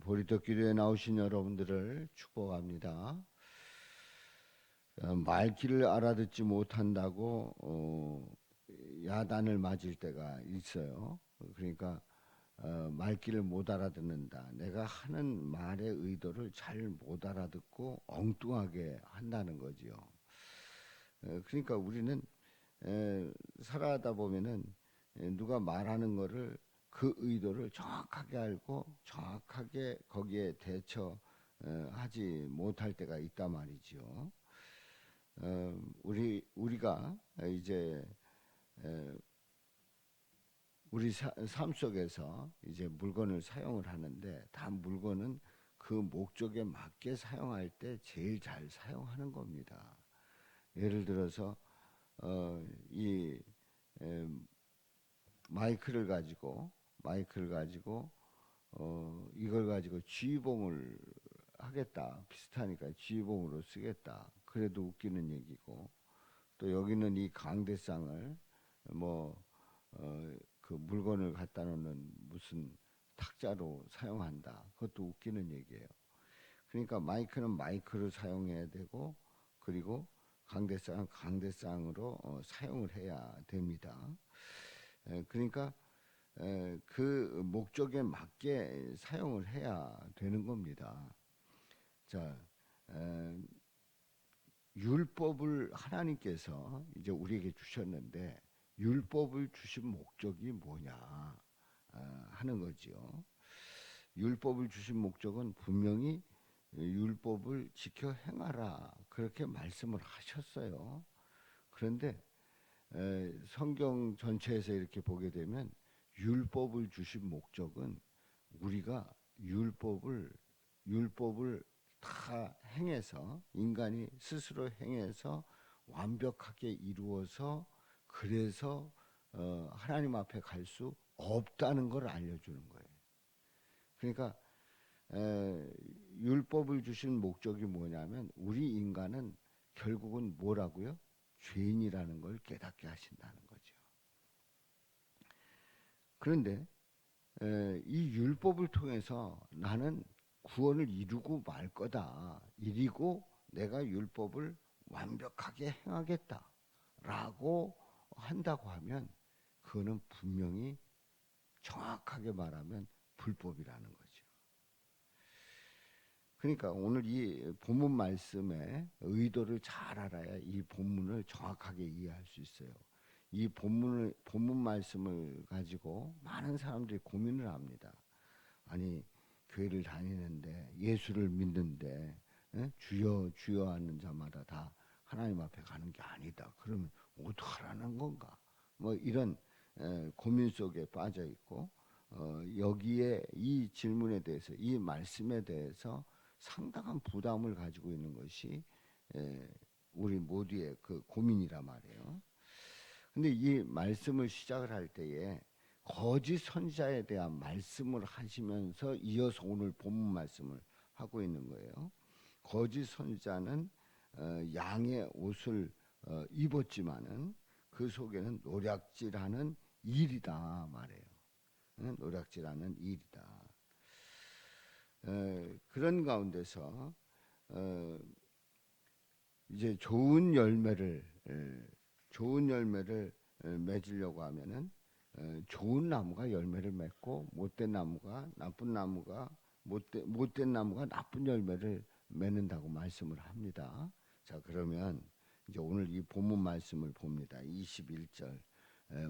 보리떡교회에 나오신 여러분들을 축복합니다. 어, 말귀를 알아듣지 못한다고 어, 야단을 맞을 때가 있어요. 그러니까 어, 말귀를 못 알아듣는다. 내가 하는 말의 의도를 잘 못 알아듣고 엉뚱하게 한다는 거지요. 어, 그러니까 우리는 에, 살아가다 보면은 에, 누가 말하는 거를 그 의도를 정확하게 알고 정확하게 거기에 대처하지 못할 때가 있단 말이죠. 어, 우리 우리가 이제 에, 우리 사, 삶 속에서 이제 물건을 사용을 하는데 다 물건은 그 목적에 맞게 사용할 때 제일 잘 사용하는 겁니다. 예를 들어서 어, 이 에, 마이크를 가지고 마이크를 가지고 어, 이걸 가지고 지휘봉을 하겠다 비슷하니까 지휘봉으로 쓰겠다 그래도 웃기는 얘기고 또 여기는 이 강대상을 뭐 어, 그 물건을 갖다 놓는 무슨 탁자로 사용한다. 그것도 웃기는 얘기예요. 그러니까 마이크는 마이크를 사용해야 되고 그리고 강대상은 강대상으로 어, 사용을 해야 됩니다. 에, 그러니까 에, 그 목적에 맞게 사용을 해야 되는 겁니다. 자, 에, 율법을 하나님께서 이제 우리에게 주셨는데 율법을 주신 목적이 뭐냐 아, 하는 거지요. 율법을 주신 목적은 분명히 율법을 지켜 행하라 그렇게 말씀을 하셨어요. 그런데 성경 전체에서 이렇게 보게 되면 율법을 주신 목적은 우리가 율법을 율법을 다 행해서 인간이 스스로 행해서 완벽하게 이루어서 그래서 어, 하나님 앞에 갈 수 없다는 걸 알려주는 거예요. 그러니까 에, 율법을 주신 목적이 뭐냐면 우리 인간은 결국은 뭐라고요? 죄인이라는 걸 깨닫게 하신다는 거죠. 그런데 에, 이 율법을 통해서 나는 구원을 이루고 말 거다. 이리고 내가 율법을 완벽하게 행하겠다 라고 한다고 하면 그거는 분명히 정확하게 말하면 불법이라는 거죠. 그러니까 오늘 이 본문 말씀의 의도를 잘 알아야 이 본문을 정확하게 이해할 수 있어요. 이 본문을 본문 말씀을 가지고 많은 사람들이 고민을 합니다. 아니 교회를 다니는데 예수를 믿는데 에? 주여 주여 하는 자마다 다 하나님 앞에 가는 게 아니다. 그러면 어떡하라는 건가? 뭐 이런 에, 고민 속에 빠져 있고 어, 여기에 이 질문에 대해서 이 말씀에 대해서 상당한 부담을 가지고 있는 것이 에, 우리 모두의 그 고민이라 말이에요. 근데 이 말씀을 시작을 할 때에 거짓 선지자에 대한 말씀을 하시면서 이어서 오늘 본문 말씀을 하고 있는 거예요. 거짓 선지자는 어, 양의 옷을 어, 입었지만은 그 속에는 노략질하는 일이다 말해요. 노략질하는 일이다. 그런 가운데서 어, 이제 좋은 열매를 좋은 열매를 맺으려고 하면은 좋은 나무가 열매를 맺고 못된 나무가 나쁜 나무가 못된, 못된 나무가 나쁜 열매를 맺는다고 말씀을 합니다. 자 그러면 이제 오늘 이 본문 말씀을 봅니다. 21절.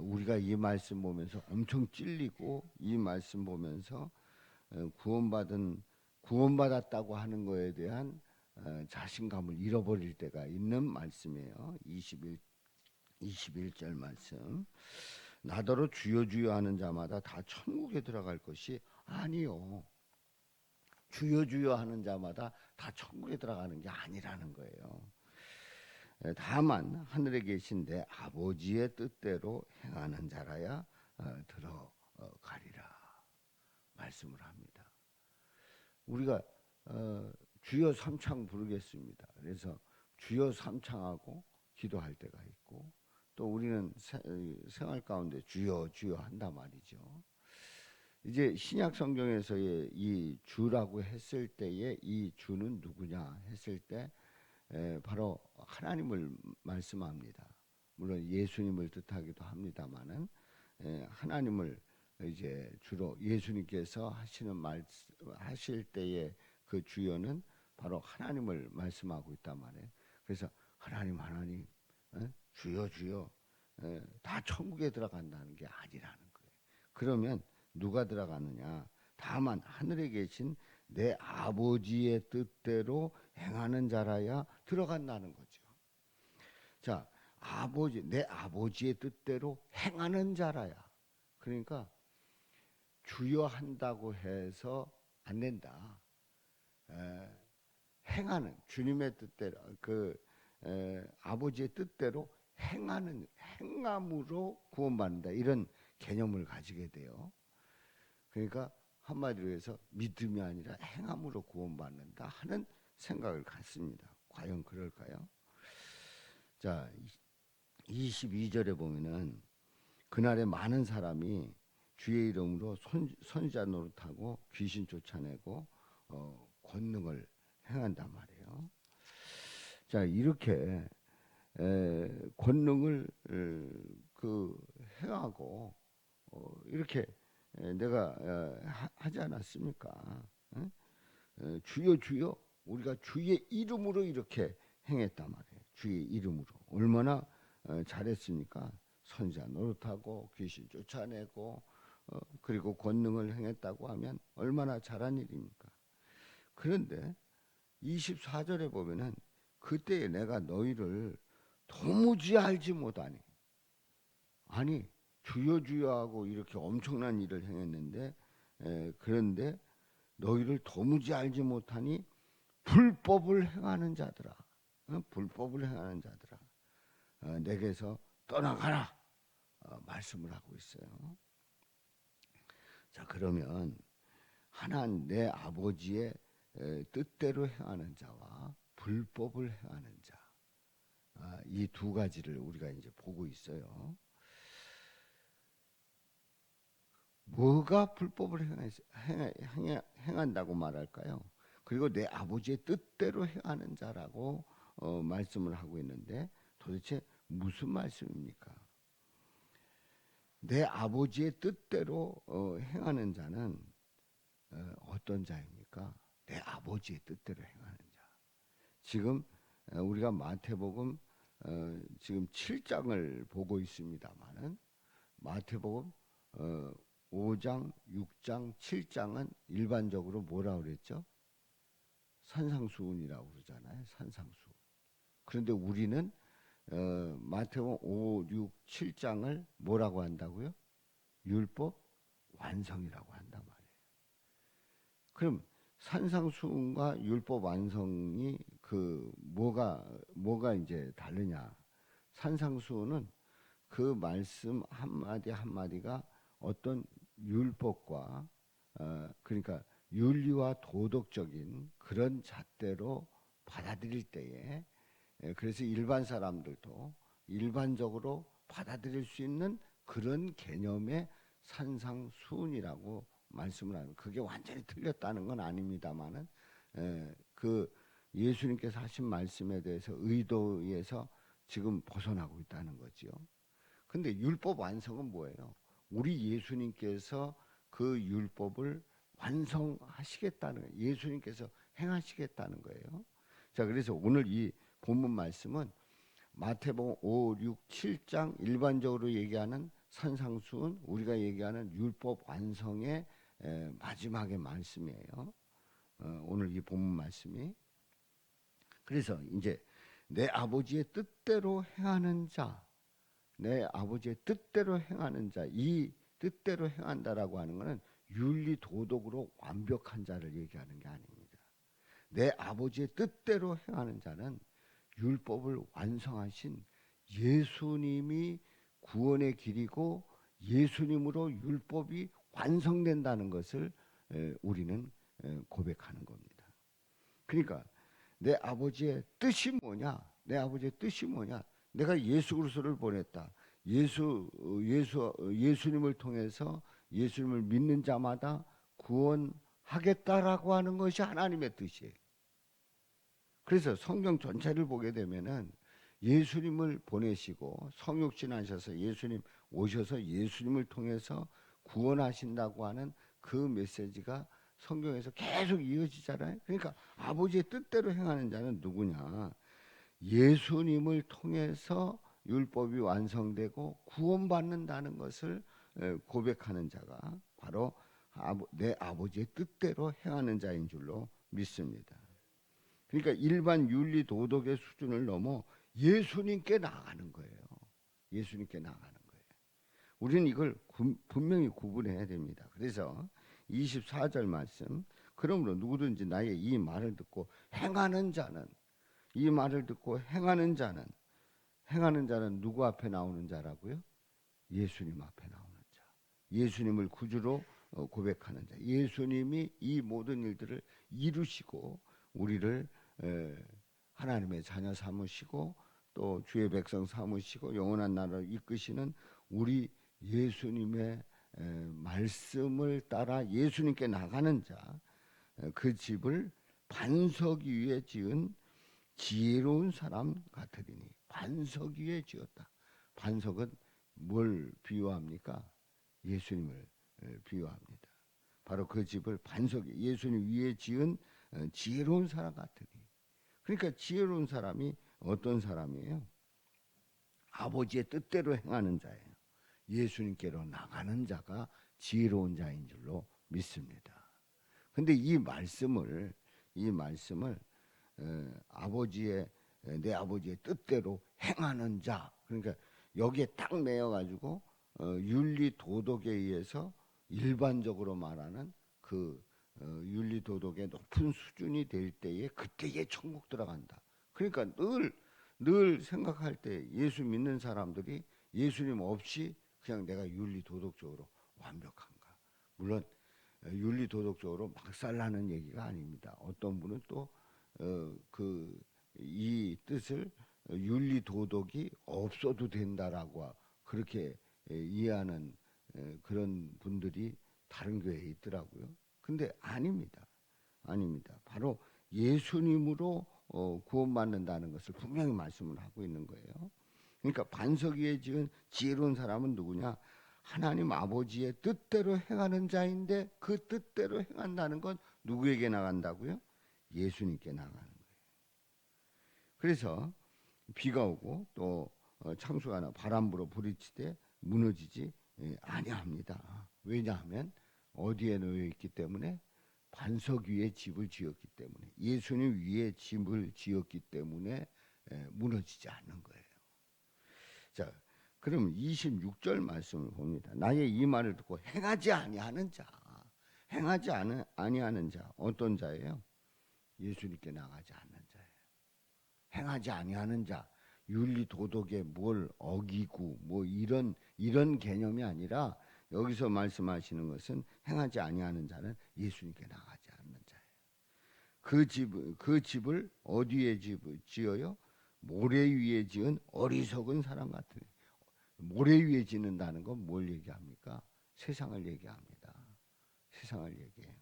우리가 이 말씀 보면서 엄청 찔리고 이 말씀 보면서 구원받은 구원받았다고 하는 거에 대한 어, 자신감을 잃어버릴 때가 있는 말씀이에요. 21 21절 말씀. 나더러 주여 주여 하는 자마다 다 천국에 들어갈 것이 아니요. 주여 주여 하는 자마다 다 천국에 들어가는 게 아니라는 거예요. 다만 하늘에 계신 내 아버지의 뜻대로 행하는 자라야 어, 들어가리라 말씀을 합니다. 우리가 어, 주여 삼창 부르겠습니다. 그래서 주여 삼창하고 기도할 때가 있고 또 우리는 생활 가운데 주여 주여 한단 말이죠. 이제 신약 성경에서의 이 주라고 했을 때에 이 주는 누구냐 했을 때 에, 바로 하나님을 말씀합니다. 물론 예수님을 뜻하기도 합니다만은 에, 하나님을 이제 주로 예수님께서 하시는 말 하실 때의 그 주여는 바로 하나님을 말씀하고 있단 말이에요. 그래서 하나님 하나님 에? 주여 주여 에, 다 천국에 들어간다는 게 아니라는 거예요. 그러면 누가 들어가느냐? 다만 하늘에 계신 내 아버지의 뜻대로 행하는 자라야 들어간다는 거죠. 자, 아버지 내 아버지의 뜻대로 행하는 자라야. 그러니까 주여 한다고 해서 안 된다. 에, 행하는 주님의 뜻대로 그 에, 아버지의 뜻대로 행하는 행함으로 구원받는다 이런 개념을 가지게 돼요. 그러니까 한마디로 해서 믿음이 아니라 행함으로 구원받는다 하는 생각을 갖습니다. 과연 그럴까요? 자, 22절에 보면은 그날에 많은 사람이 주의 이름으로 선, 선지자 노릇하고 귀신 쫓아내고 어, 권능을 행한단 말이에요. 자, 이렇게 에, 권능을 에, 그 행하고 어, 이렇게 에, 내가 에, 하, 하지 않았습니까? 주여 주여 우리가 주의 이름으로 이렇게 행했단 말이에요. 주의 이름으로 얼마나 어, 잘했습니까? 선자 노릇하고 귀신 쫓아내고 어, 그리고 권능을 행했다고 하면 얼마나 잘한 일입니까? 그런데 24절에 보면은 그때에 내가 너희를 도무지 알지 못하니. 아니 주여 주여 하고 이렇게 엄청난 일을 행했는데 에, 그런데 너희를 도무지 알지 못하니 불법을 행하는 자들아. 어? 불법을 행하는 자들아. 어, 내게서 떠나가라. 어, 말씀을 하고 있어요. 자 그러면 하나님 내 아버지의 에, 뜻대로 행하는 자와 불법을 행하는 자, 아, 이 두 가지를 우리가 이제 보고 있어요. 뭐가 불법을 행하, 행하, 행한다고 말할까요? 그리고 내 아버지의 뜻대로 행하는 자라고 어, 말씀을 하고 있는데 도대체 무슨 말씀입니까? 내 아버지의 뜻대로 어, 행하는 자는 어, 어떤 자입니까? 내 아버지의 뜻대로 행하는 자. 지금 어, 우리가 마태복음 어, 지금 7장을 보고 있습니다만은 마태복음 어, 5장, 6장, 7장은 일반적으로 뭐라 그랬죠? 산상수훈이라고 그러잖아요. 산상수훈. 그런데 우리는 어, 마태복음 5, 6, 7장을 뭐라고 한다고요? 율법 완성이라고 한단 말이에요. 그럼 산상수훈과 율법 완성이 그 뭐가 뭐가 이제 다르냐? 산상수훈은 그 말씀 한 마디 한 마디가 어떤 율법과 어, 그러니까 윤리와 도덕적인 그런 잣대로 받아들일 때에 예, 그래서 일반 사람들도 일반적으로 받아들일 수 있는 그런 개념의 산상수훈이라고 말씀을 하는 그게 완전히 틀렸다는 건 아닙니다만은 에, 그 예수님께서 하신 말씀에 대해서 의도에서 지금 벗어나고 있다는 거지요. 근데 율법 완성은 뭐예요? 우리 예수님께서 그 율법을 완성하시겠다는. 예수님께서 행하시겠다는 거예요. 자, 그래서 오늘 이 본문 말씀은 마태복음 5, 6, 7장 일반적으로 얘기하는 산상수훈 우리가 얘기하는 율법 완성의 에, 마지막의 말씀이에요. 어, 오늘 이 본문 말씀이 그래서 이제 내 아버지의 뜻대로 행하는 자, 내 아버지의 뜻대로 행하는 자, 이 뜻대로 행한다라고 하는 것은 윤리 도덕으로 완벽한 자를 얘기하는 게 아닙니다. 내 아버지의 뜻대로 행하는 자는 율법을 완성하신 예수님이 구원의 길이고 예수님으로 율법이 완성된다는 것을 우리는 고백하는 겁니다. 그러니까 내 아버지의 뜻이 뭐냐? 내 아버지의 뜻이 뭐냐? 내가 예수 그리스도를 보냈다. 예수 예수 예수님을 통해서 예수님을 믿는 자마다 구원하겠다라고 하는 것이 하나님의 뜻이에요. 그래서 성경 전체를 보게 되면은 예수님을 보내시고 성육신 하셔서 예수님 오셔서 예수님을 통해서 구원하신다고 하는 그 메시지가 성경에서 계속 이어지잖아요. 그러니까 아버지의 뜻대로 행하는 자는 누구냐? 예수님을 통해서 율법이 완성되고 구원받는다는 것을 에, 고백하는 자가 바로 내 아버지의 뜻대로 행하는 자인 줄로 믿습니다. 그러니까 일반 윤리 도덕의 수준을 넘어 예수님께 나가는 거예요. 예수님께 나가는 거예요. 우리는 이걸 구- 분명히 구분해야 됩니다. 그래서 24절 말씀 그러므로 누구든지 나의 이 말을 듣고 행하는 자는 이 말을 듣고 행하는 자는 행하는 자는 누구 앞에 나오는 자라고요? 예수님 앞에 나오는 자. 예수님을 구주로 어, 고백하는 자. 예수님이 이 모든 일들을 이루시고 우리를 에, 하나님의 자녀 삼으시고 또 주의 백성 삼으시고 영원한 나라를 이끄시는 우리 예수님의 에, 말씀을 따라 예수님께 나가는 자. 에, 그 집을 반석 위에 지은 지혜로운 사람 같으리니 반석 위에 지었다. 반석은 뭘 비유합니까? 예수님을 에, 비유합니다. 바로 그 집을 반석 위 예수님 위에 지은 어, 지혜로운 사람 같으니. 그러니까 지혜로운 사람이 어떤 사람이에요? 아버지의 뜻대로 행하는 자예요. 예수님께로 나가는 자가 지혜로운 자인 줄로 믿습니다. 근데 이 말씀을 이 말씀을 에, 아버지의 에, 내 아버지의 뜻대로 행하는 자 그러니까 여기에 딱 매여 가지고 어, 윤리 도덕에 의해서 일반적으로 말하는 그 어, 윤리 도덕의 높은 수준이 될 때에 그때에 천국 들어간다. 그러니까 늘 늘 생각할 때 예수 믿는 사람들이 예수님 없이 그냥 내가 윤리 도덕적으로 완벽한가? 물론 어, 윤리 도덕적으로 막살나는 얘기가 아닙니다. 어떤 분은 또그 이 뜻을 윤리 도덕이 없어도 된다라고 그렇게 에, 이해하는 에, 그런 분들이 다른 교회에 있더라고요. 근데 아닙니다. 아닙니다. 바로 예수님으로 어, 구원받는다는 것을 분명히 말씀을 하고 있는 거예요. 그러니까 반석 위에 지은 지혜로운 사람은 누구냐? 하나님 아버지의 뜻대로 행하는 자인데 그 뜻대로 행한다는 건 누구에게 나간다고요? 예수님께 나가는 거예요. 그래서 비가 오고 또 어, 창수가 나 바람 불어 부딪히되 무너지지 예, 아니합니다. 왜냐하면 어디에 놓여 있기 때문에 반석 위에 집을 지었기 때문에 예수님 위에 집을 지었기 때문에 예, 무너지지 않는 거예요. 자, 그럼 26절 말씀을 봅니다. 나의 이 말을 듣고 행하지 아니하는 자, 행하지 아니하는 자 어떤 자예요? 예수님께 나가지 않는 자예요. 행하지 아니하는 자, 윤리 도덕에 뭘 어기고 뭐 이런 이런 개념이 아니라 여기서 말씀하시는 것은 행하지 아니하는 자는 예수님께 나가지 않는 자예요. 그 집, 그 집을 어디에 집, 지어요? 모래 위에 지은 어리석은 사람 같은. 모래 위에 짓는다는 건 뭘 얘기합니까? 세상을 얘기합니다. 세상을 얘기해요.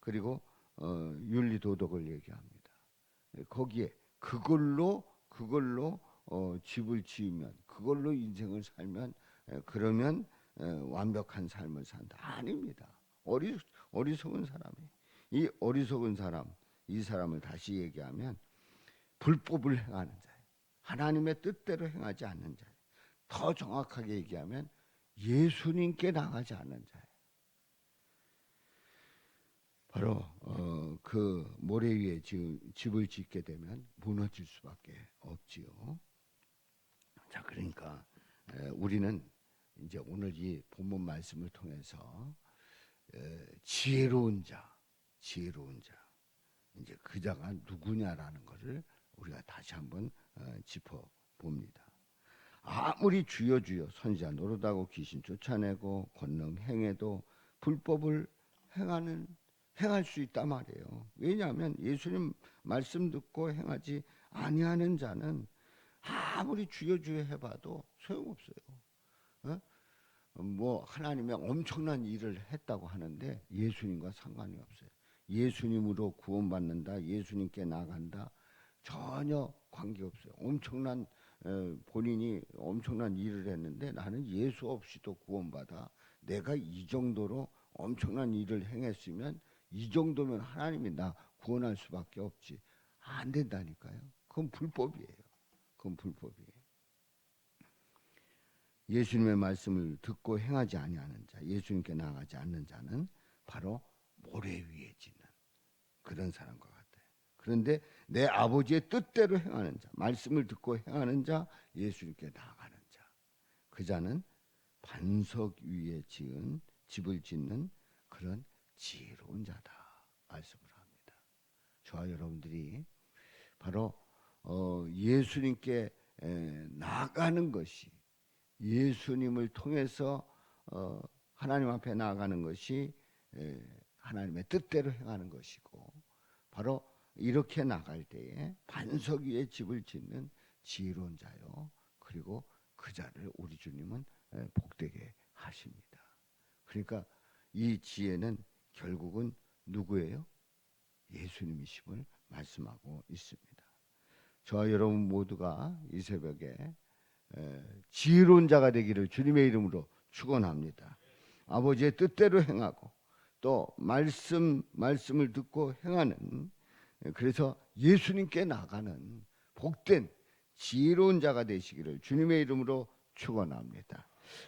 그리고 어, 윤리 도덕을 얘기합니다. 거기에 그걸로 그걸로 어, 집을 지으면 그걸로 인생을 살면 에, 그러면 에, 완벽한 삶을 산다. 아닙니다. 어리 어리석은 사람이 이 어리석은 사람 이 사람을 다시 얘기하면 불법을 행하는 자예요. 하나님의 뜻대로 행하지 않는 자예요. 더 정확하게 얘기하면 예수님께 나가지 않는 자예요. 바로 어, 그 모래 위에 지, 집을 짓게 되면 무너질 수밖에 없지요. 자, 그러니까 에, 우리는 이제 오늘 이 본문 말씀을 통해서 에, 지혜로운 자, 지혜로운 자, 이제 그 자가 누구냐라는 것을 우리가 다시 한번 어, 짚어 봅니다. 아무리 주여 주여 선지자 노릇하고 귀신 쫓아내고 권능 행해도 불법을 행하는 행할 수 있단 말이에요. 왜냐하면 예수님 말씀 듣고 행하지 아니하는 자는 아무리 주여 주여 해봐도 소용없어요. 어? 뭐 하나님의 엄청난 일을 했다고 하는데 예수님과 상관이 없어요. 예수님으로 구원받는다, 예수님께 나간다 전혀 관계 없어요. 엄청난 에, 본인이 엄청난 일을 했는데 나는 예수 없이도 구원받아. 내가 이 정도로 엄청난 일을 행했으면 이 정도면 하나님이 나 구원할 수밖에 없지. 안 된다니까요. 그건 불법이에요. 그건 불법이에요. 예수님의 말씀을 듣고 행하지 아니하는 자, 예수님께 나아가지 않는 자는 바로 모래 위에 짓는 그런 사람과 같아요. 그런데 내 아버지의 뜻대로 행하는 자, 말씀을 듣고 행하는 자, 예수님께 나아가는 자, 그 자는 반석 위에 지은 집을 짓는 그런 지혜로운 자다 말씀을 합니다. 저와 여러분들이 바로 어, 예수님께 에, 나아가는 것이 예수님을 통해서 어, 하나님 앞에 나아가는 것이 에, 하나님의 뜻대로 행하는 것이고 바로 이렇게 나갈 때에 반석 위에 집을 짓는 지혜로운 자요 그리고 그 자를 우리 주님은 에, 복되게 하십니다. 그러니까 이 지혜는 결국은 누구예요? 예수님이심을 말씀하고 있습니다. 저와 여러분 모두가 이 새벽에 에, 지혜로운 자가 되기를 주님의 이름으로 축원합니다. 아버지의 뜻대로 행하고 또 말씀 말씀을 듣고 행하는 에, 그래서 예수님께 나가는 복된 지혜로운 자가 되시기를 주님의 이름으로 축원합니다.